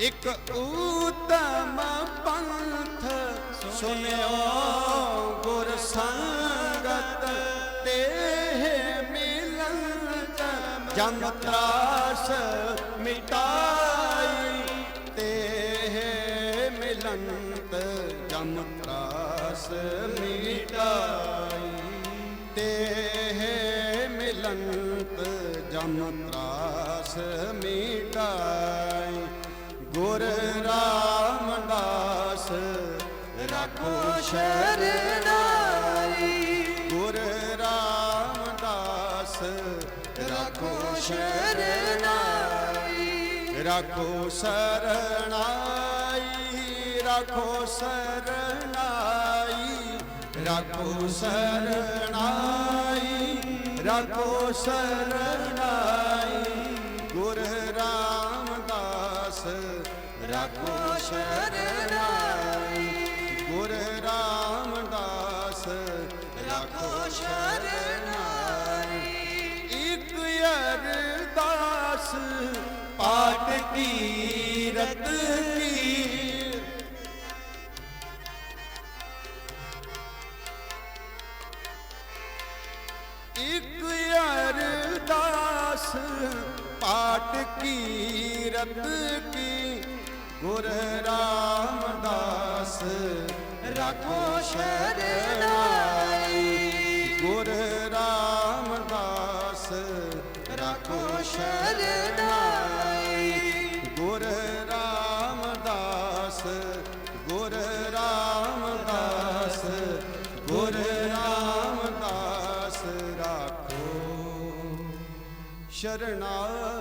ਇਕ ਊਤਮ ਪੰਥ ਸੁਨਿਓ ਗੁਰ ਸੰਗਤ ਤੇ ਮਿਲਨ ਜਮ ਤਰਾਸ ਮਿਟਾਈ ਤੇ ਮਿਲੰਤ ਜਮ ਤਰਾਸ ਮਿਟਾਈ ਤੇ ਮਿਲੰਤ ਜਮ ਤਰਾਸ ਮਿਟਾਈ। ਗੁਰ ਰਾਮਦਾਸ ਰੱਖੋ ਸ਼ਰਨਾਈ ਗੁਰ ਰਾਮਦਾਸ ਰੱਖੋ ਸ਼ਰਨਾਈ ਰੱਖੋ ਸਰਣਾਈ ਰੱਖੋ ਸਰਣਾਈ ਰੱਖੋ ਸਰਣਾਈ ਰੱਖੋ ਸਰਣਾਈ ਰੱਖੋ ਸ਼ਰਨਾਈ ਗੁਰ ਰਾਮਦਾਸ ਰੱਖੋ ਸ਼ਰਨਾਈ ਇਕ ਅਰਦਾਸ ਪਾਟ ਕੀਰਤ ਕੀ ਇਕ ਅਰਦਾਸ ਪਾਟ ਕੀਰਤ ਕੀ ਗੁਰ ਰਾਮਦਾਸ, ਰਾਖੋ ਸ਼ਰਨਾਈ ਗੁਰ ਰਾਮਦਾਸ, ਰੱਖੋ ਸ਼ਰਨਾਈ ਗੁਰ ਰਾਮਦਾਸ ਗੁਰ ਰਾਮਦਾਸ ਗੁਰ ਰਾਮਦਾਸ, ਰਾਖੋ ਸ਼ਰਨਾਈ।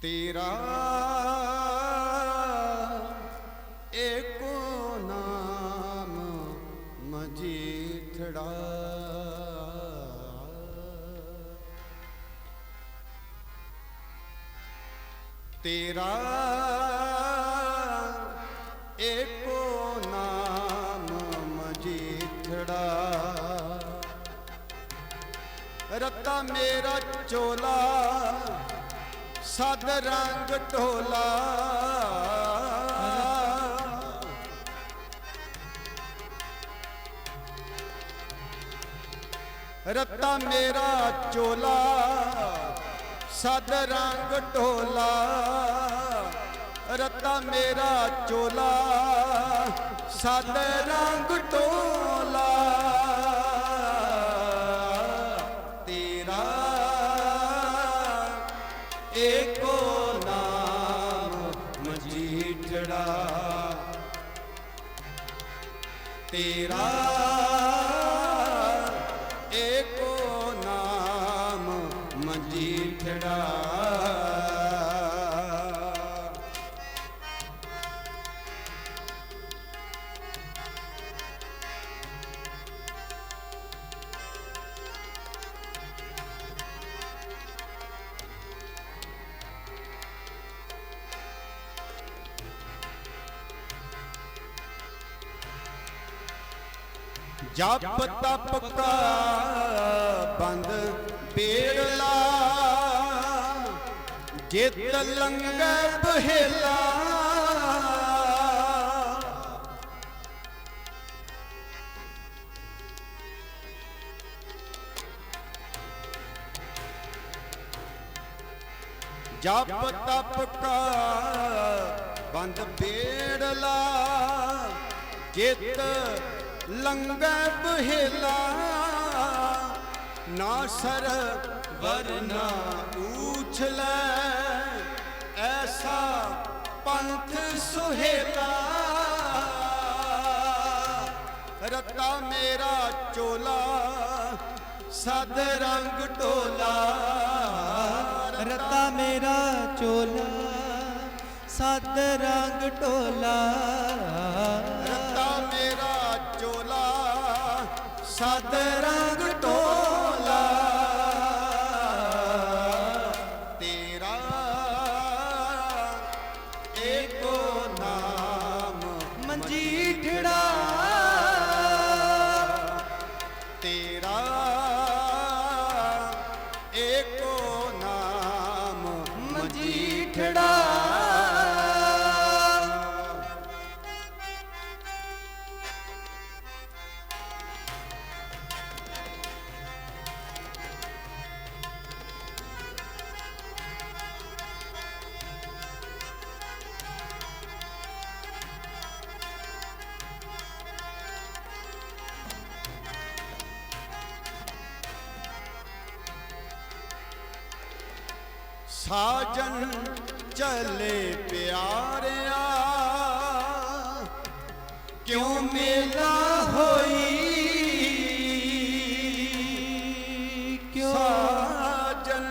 ਤੇਰਾ ਸਦ ਰੰਗ ਢੋਲਾ ਰੱਤਾ ਮੇਰਾ ਚੋਲਾ। ਸਦ ਰੰਗ ਢੋਲਾ ਤੇਰਾ ਏਕੋ ਨਾਮ ਮਜੀਠੜਾ। ਤੇਰਾ ਜਪ ਤਪ ਕਾ ਬੰਦ ਪੇੜਲਾ ਜਿਤ ਲੰਗੈ ਬਹੇਲਾ। ਜਪ ਤਪ ਕਾ ਬੰਦ ਪੇੜਲਾ ਜਿਤ ਲੰਗੈ ਬਹੇਲਾ, ਨਾ ਸਰ ਵਰਨਾ ਉਛਲੈ ਐਸਾ ਪੰਥ ਸੁਹੇਲਾ, ਰਤਾ ਮੇਰਾ ਚੋਲਾ, ਸਦ ਰੰਗ ਢੋਲਾ ਰਤਾ ਮੇਰਾ ਚੋਲਾ, ਸਦ ਰੰਗ ਢੋਲਾ ਸਦ ਰੰਗ ਢੋਲਾ ਸਾਜਨ ਚੱਲੇ ਪਿਆਰਿਆ। ਕਿਉਂ ਮੇਲਾ ਹੋਈ? ਕਿਉਂ? ਸਾਜਨ।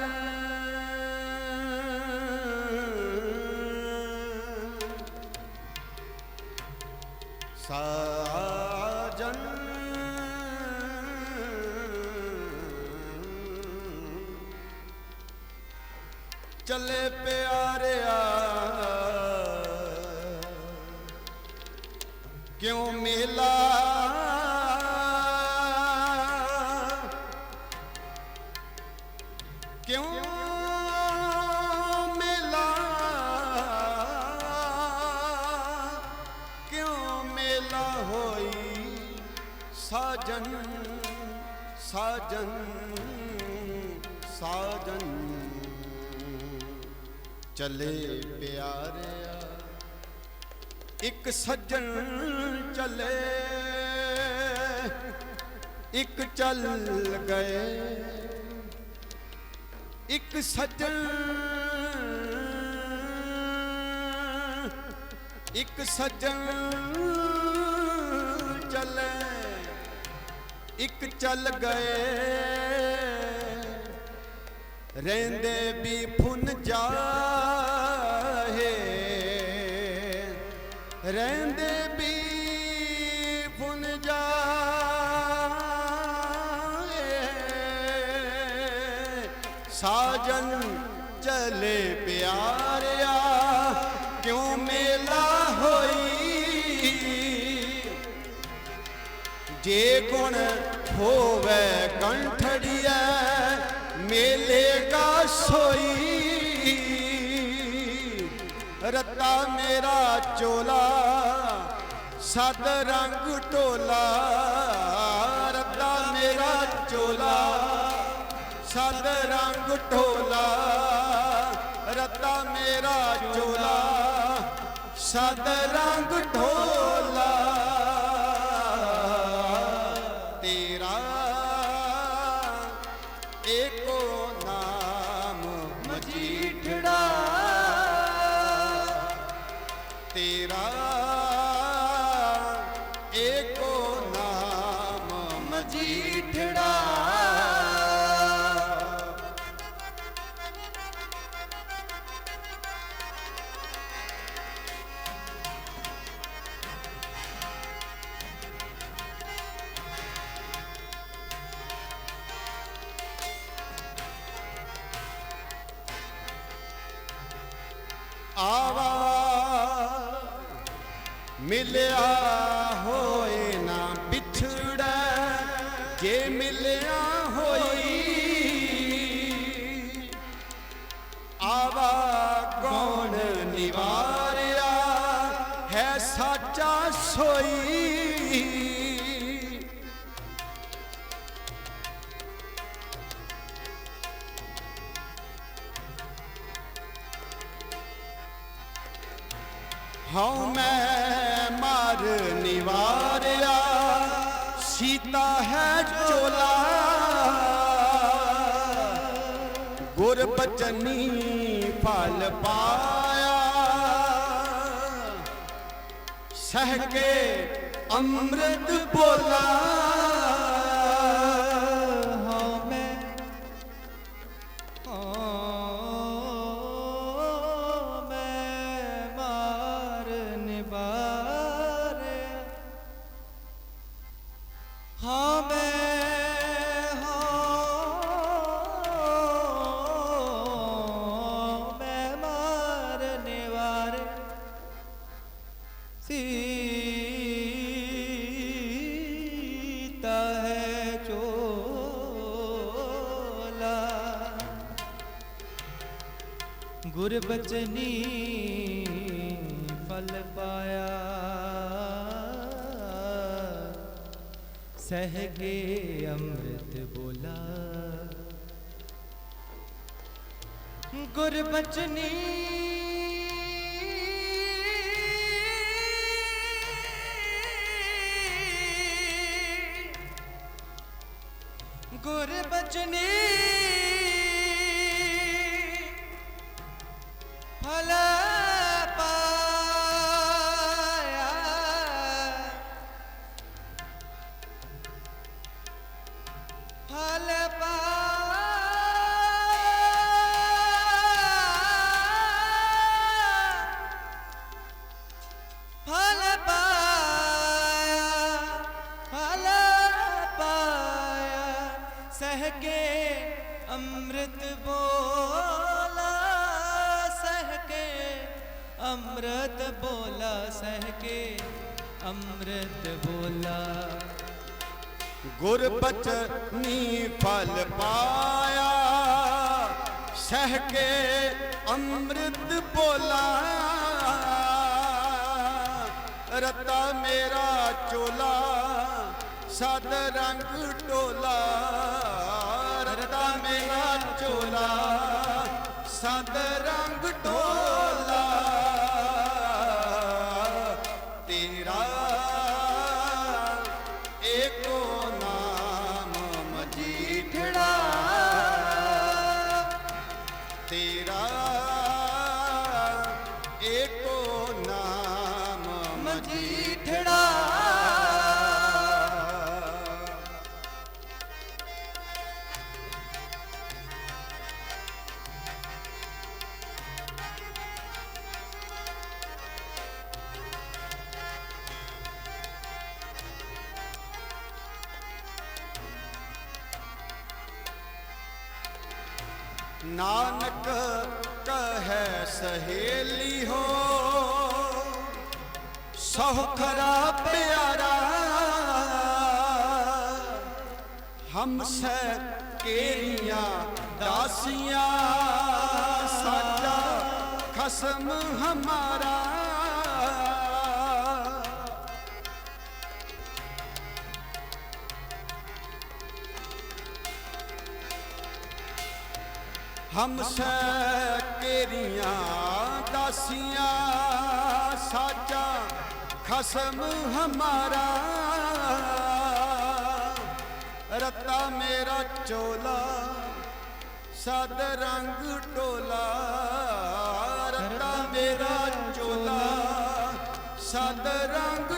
ਸਾਜਨ। ਚੱਲੇ ਪਿਆਰਿਆ। ਕਿਉਂ ਮੇਲਾ? ਕਿਉਂ ਮੇਲਾ? ਕਿਉਂ ਮੇਲਾ ਹੋਈ ਸਾਜਨ ਸਾਜਨ? ਚਲੇ ਪਿਆਰਿਆ। ਇੱਕ ਸੱਜਣ ਚਲੇ, ਇੱਕ ਚੱਲ ਗਏ। ਇੱਕ ਸੱਜਣ ਇੱਕ ਸੱਜਣ ਚੱਲੇ। ਇੱਕ ਚੱਲ ਗਏ। ਰਹਿੰਦੇ ਵੀ ਫੁੱਨ ਜਾ ਰਹਿੰਦੇ ਵੀ ਫੁੱਨ ਜਾਹੇ ਸਾਜਨ ਚਲੇ ਪਿਆਰਿਆ, ਕਿਉਂ ਮੇਲਾ ਹੋਈ? ਜੇ ਗੁਣ ਹੋਵੇ ਕੰਠੜੀਐ ਮੇਲੇ ਕਾ ਸੋਈ? ਰੱਤਾ ਮੇਰਾ ਚੋਲਾ ਸਤ ਰੰਗ ਢੋਲਾ ਰੱਤਾ ਮੇਰਾ ਚੋਲਾ, ਸਦ ਰੰਗ ਢੋਲਾ ਰੱਤਾ ਮੇਰਾ ਚੋਲਾ, ਸਦ ਰੰਗ ਢੋਲਾ ਏਕੋ ਨਾਮ ਹਉ ਮੈਂ ਮਾਰ ਨਿਵਾਰਿਆ, ਸੀਤਾ ਹੈ ਚੋਲਾ। ਗੁਰ ਬਚਨੀ ਫਲ ਪਾਇਆ। ਸਹਿ ਕੇ ਅੰਮ੍ਰਿਤ ਬੋਲਾ। ਗੁਰ ਬਚਨੀ ਫਲ ਪਾਇਆ। ਸਹਿ ਅੰਮ੍ਰਿਤ ਬੋਲਾ। ਗੁਰਬਚਨੀ ਗੁਰਬਚਨੀ Hello. ਅੰਮ੍ਰਿਤ ਬੋਲਾ ਗੁਰ ਬਚਨੀ ਫਲ ਪਾਇਆ ਸਹਿ ਕੇ ਅੰਮ੍ਰਿਤ ਬੋਲਾ ਰਤਾ ਮੇਰਾ ਚੋਲਾ ਸਦ ਰੰਗ ਟੋਲਾ ਰਤਾ ਮੇਰਾ ਚੋਲਾ ਸਦ ਰੰਗ ਟੋਲਾ ਨਾਨਕ ਕਹੈ ਸਹੇਲੀ ਹੋ। ਸਹੁ ਖਰਾ ਪਿਆਰਾ ਹਮ ਸੇ ਕੇਰੀਆਂ ਦਾਸੀਆਂ ਸਾਡਾ ਖਸਮ ਹਮਾਰਾ। ਹਮ ਸੇ ਕੇਰੀਆਂ ਦਾਸੀਆਂ, ਸਾਚਾ ਖਸਮ ਹਮਾਰਾ। ਰਤਾ ਮੇਰਾ ਚੋਲਾ ਸਦ ਰੰਗ ਟੋਲਾ। ਰਤਾ ਮੇਰਾ ਚੋਲਾ ਸਦ ਰੰਗ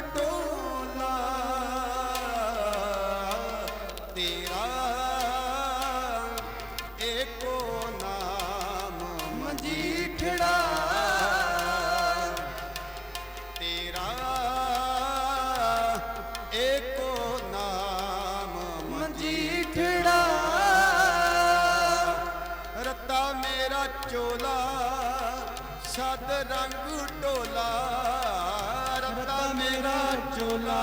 ਸਦ ਰੰਗ ਢੋਲਾ ਰਤਾ ਮੇਰਾ ਚੋਲਾ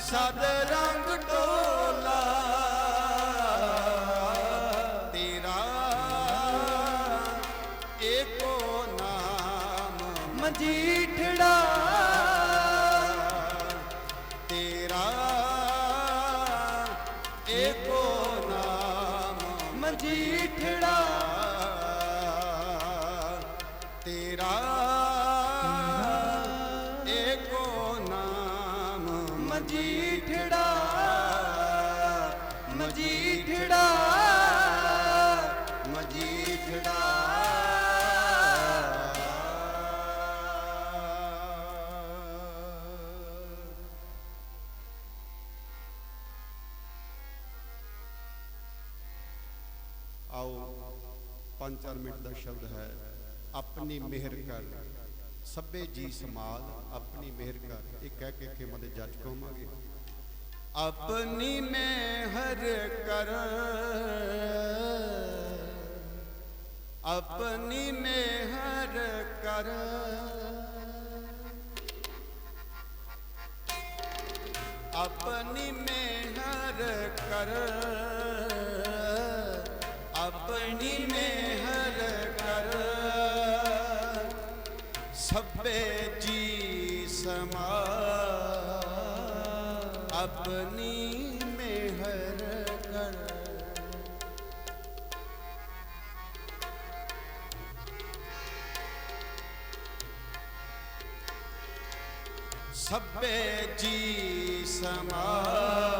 ਸਦ ਰੰਗ ਢੋਲਾ 5-4 ਮਿੰਟ ਦਾ ਸ਼ਬਦ ਹੈ, ਆਪਣੀ ਮਿਹਰ ਕਰ। ਸਭੇ ਜੀ ਸਮਾਦ, ਆਪਣੀ ਮਿਹਰ ਕਰ। ਇਹ ਕਹਿ ਕੇ ਖੇਮਾ ਦੇ ਜੱਜ ਕਹਾਂਗੇ। ਆਪਣੀ ਮਿਹਰ ਕਰ। ਆਪਣੀ ਮਿਹਰ ਕਰ। ਆਪਣੀ ਮਿਹਰ ਕਰ। ਜੀ ਸਮਾ। ਆਪਣੀ ਮਿਹਰ ਕਰ। ਸਭੇ ਜੀ ਸਮਾ।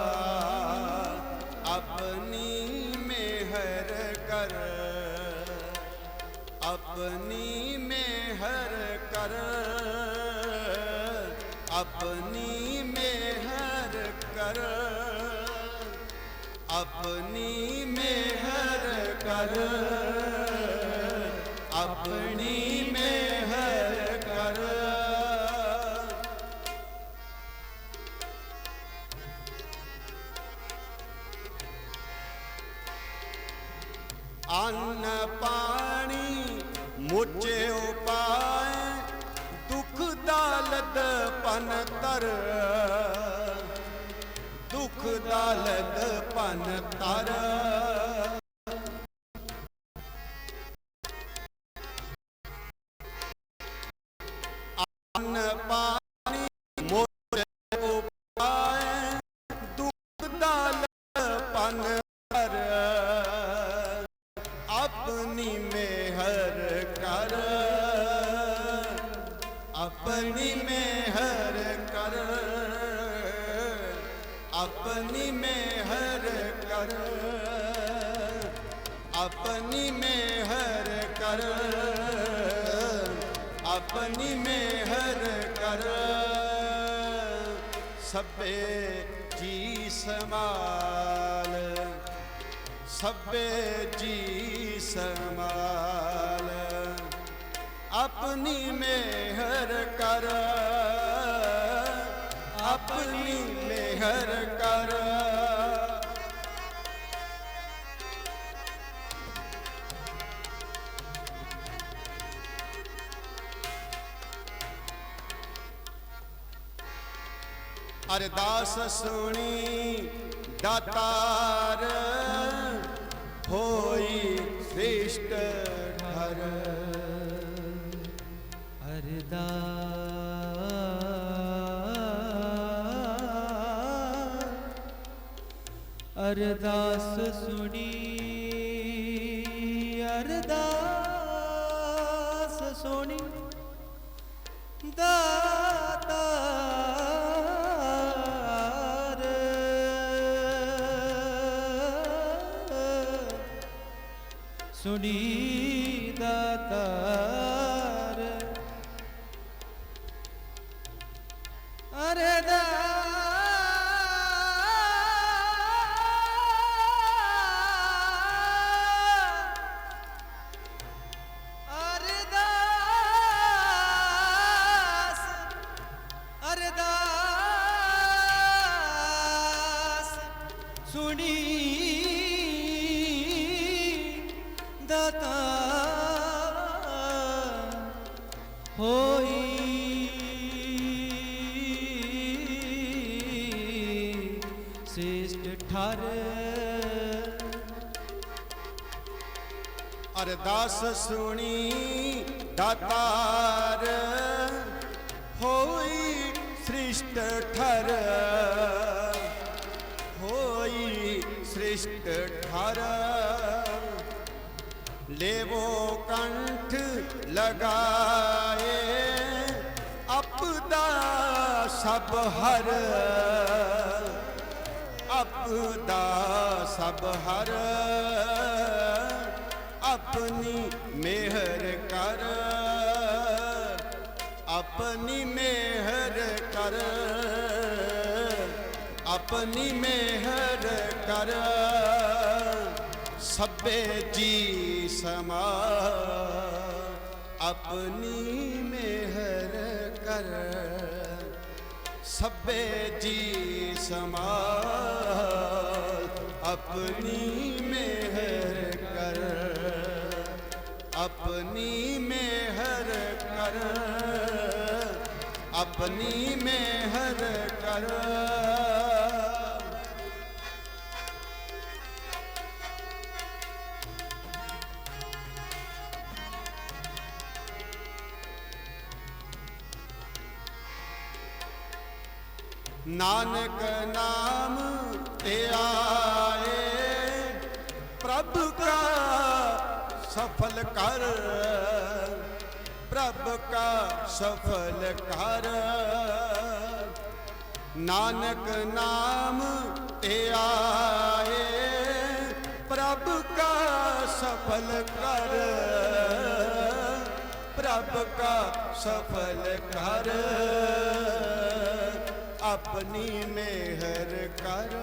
ਆਪਣੀ ਮਿਹਰ ਕਰ ਆਪਣੀ ਮਿਹਰ ਕਰ ਆਪਣੀ ਮਿਹਰ ਕਰ ਸਭੇ ਜੀ ਸਮਾਲ ਸਭੇ ਜੀ ਸਮਾਲ ਆਪਣੀ ਮਿਹਰ ਕਰ ਅਰਦਾਸ ਸੁਣੀ ਦਾਤਾਰ ਹੋਈ ਸ੍ਰਿਸ਼ਟ ਠਰ ਅਰਦਾਸ ਅਰਦਾਸ ਸੁਣੀ ਅਰਦਾਸ ਸੁਣੀ ਦਾ ਸੁਣੀ ਅਰਦਾਸ ਸੁਣੀ ਦਾਤਾਰ। ਹੋਈ ਸ੍ਰਿਸ਼ਟ ਠਰ। ਹੋਈ ਸ੍ਰਿਸ਼ਟ ਠਰ। ਲੇਵੋ ਕੰਠ ਲਗਾਏ ਅਪਦਾ ਸਭ ਹਰ। ਅਪਦਾ ਸਭ ਹਰ। ਆਪਣੀ ਮਿਹਰ ਕਰ। ਆਪਣੀ ਮਿਹਰ ਕਰ। ਆਪਣੀ ਮਿਹਰ ਕਰ। ਸਭੇ ਜੀ ਸਮਾ। ਆਪਣੀ ਮਿਹਰ ਕਰ। ਸਭੇ ਜੀ ਸਮਾਲ ਆਪਣੀ ਆਪਣੀ ਮਿਹਰ ਕਰ। ਸਫਲ ਕਰ ਪ੍ਰਭ ਕਾ ਸਫਲ ਕਰ ਆਪਣੀ ਮਿਹਰ ਕਰ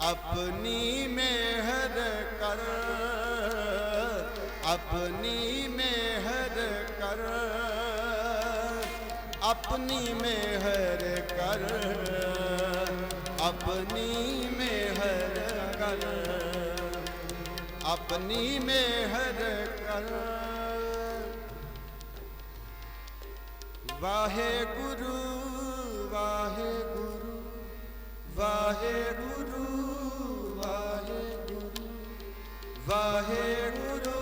ਆਪਣੀ ਮਿਹਰ ਕਰ ਆਪਣੀ ਮਿਹਰ ਕਰ ਆਪਣੀ ਮਿਹਰ ਕਰ ਆਪਣੀ ਮਿਹਰ ਕਰ ਆਪਣੀ ਮਿਹਰ ਕਰ। ਵਾਹਿਗੁਰੂ ਵਾਹਿਗੁਰੂ ਵਾਹਿਗੁਰੂ ਵਾਹਿਗੁਰੂ ਵਾਹਿਗੁਰੂ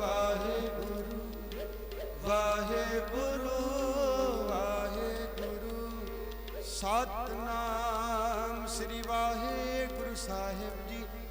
ਵਾਹਿਗੁਰੂ ਵਾਹਿਗੁਰੂ ਵਾਹਿਗੁਰੂ। ਸਤਨਾਮ ਸ੍ਰੀ ਵਾਹਿਗੁਰੂ ਸਾਹਿਬ ਜੀ।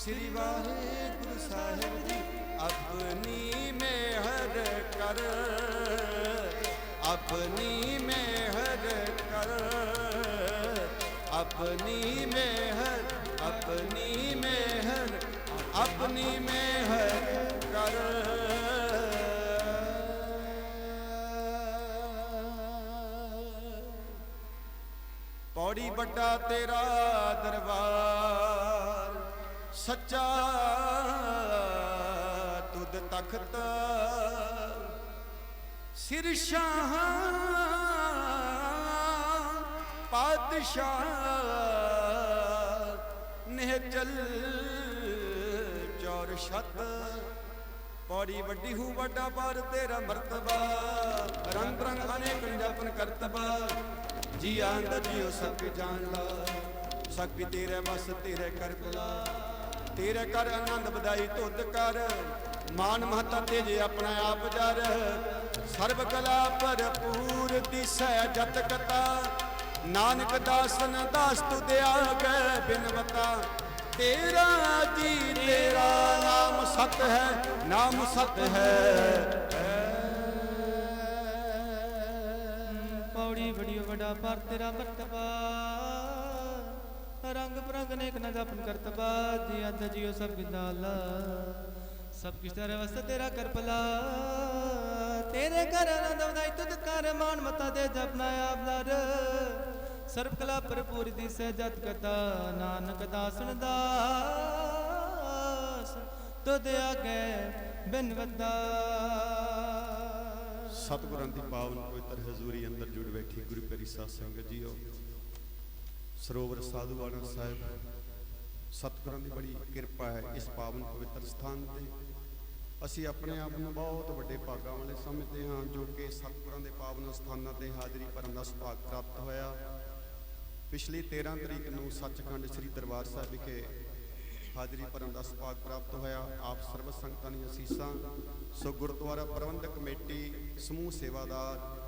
श्री वाहेगुरु साहेब जी, अपनी मेहर कर। अपनी मेहर कर। अपनी मेहर अपनी मेहर अपनी मेहर कर। पौड़ी बटा तेरा दरबार। ਸੱਚਾ ਤੁਧ ਤਖਤ ਸਿਰ ਸ਼ਾਹ ਪਾਤਸ਼ਾਹ ਨਿਹਚਲ ਚੌਰ ਛਤ ਪੌੜੀ ਵੱਡੀ ਹੂ ਵੱਡਾ ਪਰ ਤੇਰਾ ਮਰਤਬਾ। ਰੰਗ ਰੰਗ ਅਨੇਕ ਜਪਨ ਕਰਤਬਾ। ਜੀ ਆਂਦ ਜਿਉ ਸਭ ਕੇ ਜਾਣ ਲਾ ਸਭ ਤੇਰੇ ਬਸ ਤੇਰੇ ਕਰ ਬਲਾ ਤੇਰੇ ਕਰ ਆਨੰਦ ਵਧਾਈ ਧੁੱਤ ਕਰ। ਮਾਨ ਮਹਤਾ ਜੇ ਆਪਣਾ ਆਪ ਜਰ। ਸਰਬ ਕਲਾ ਭਰਪੂਰ ਦਿਸੈ ਜਤ ਕਤਾ। ਨਾਨਕ ਦਾਸਨ ਦਾਸ ਤੁਧ ਆਗੇ ਬਿਨਵਤਾ ਤੇਰਾ ਜੀ, ਤੇਰਾ ਨਾਮ ਸਤ ਹੈ, ਨਾਮ ਸਤ ਹੈ। ਪੌੜੀ ਬੜੀ ਵੱਡਾ ਪਰ ਤੇਰਾ ਮਰਤਬਾ ਰੰਗ परंग नेक न जापन करतबा जिया त जियो सब गिदाला सब किश तेरे वास्ते तेरा कर भला तेरे कर आनंद वदाई तुद कर मान मता दे जपना आपदार ਸਰਬ ਕਲਾ ਭਰਪੂਰ ਦੀ ਸਹਿਜਤ ਕਥਾ, ਨਾਨਕ ਦਾ ਸੁਣਦਾ ਤੁਧ ਆਗੇ ਬਿਨ ਵਦਾ ਸਤਿਗੁਰਾਂ ਦੀ ਪਾਵਨ ਪਵਿੱਤਰ ਹਜ਼ੂਰੀ ਅੰਦਰ ਜੁੜ ਬੈਠੀ ਗੁਰੂ ਪਿਆਰੀ ਸੰਗਤ ਜੀਓ ਸਰੋਵਰ ਸਾਧੂਵਾਨਾ ਸਾਹਿਬ, ਸਤਿਗੁਰਾਂ ਦੀ ਬੜੀ ਕਿਰਪਾ ਹੈ ਇਸ ਪਾਵਨ ਪਵਿੱਤਰ ਸਥਾਨ ਤੇ। ਅਸੀਂ ਆਪਣੇ ਆਪ ਨੂੰ ਬਹੁਤ ਵੱਡੇ ਭਾਗਾਂ ਵਾਲੇ ਸਮਝਦੇ ਹਾਂ, ਜੋ ਕਿ ਸਤਿਗੁਰਾਂ ਦੇ ਪਾਵਨ ਸਥਾਨਾਂ ਤੇ ਹਾਜ਼ਰੀ ਭਰਨ ਦਾ ਸੁਭਾਗ ਪ੍ਰਾਪਤ ਹੋਇਆ। ਪਿਛਲੀ 13 ਤਰੀਕ ਨੂੰ ਸੱਚਖੰਡ ਸ੍ਰੀ ਦਰਬਾਰ ਸਾਹਿਬ ਵਿਖੇ ਹਾਜ਼ਰੀ ਭਰਨ ਦਾ ਸੁਭਾਗ ਪ੍ਰਾਪਤ ਹੋਇਆ। ਆਪ ਸਰਬ ਸੰਗਤਾਂ ਦੀਆਂ ਅਸੀਸਾਂ, ਸੋ ਗੁਰਦੁਆਰਾ ਪ੍ਰਬੰਧਕ ਕਮੇਟੀ, ਸਮੂਹ ਸੇਵਾਦਾਰ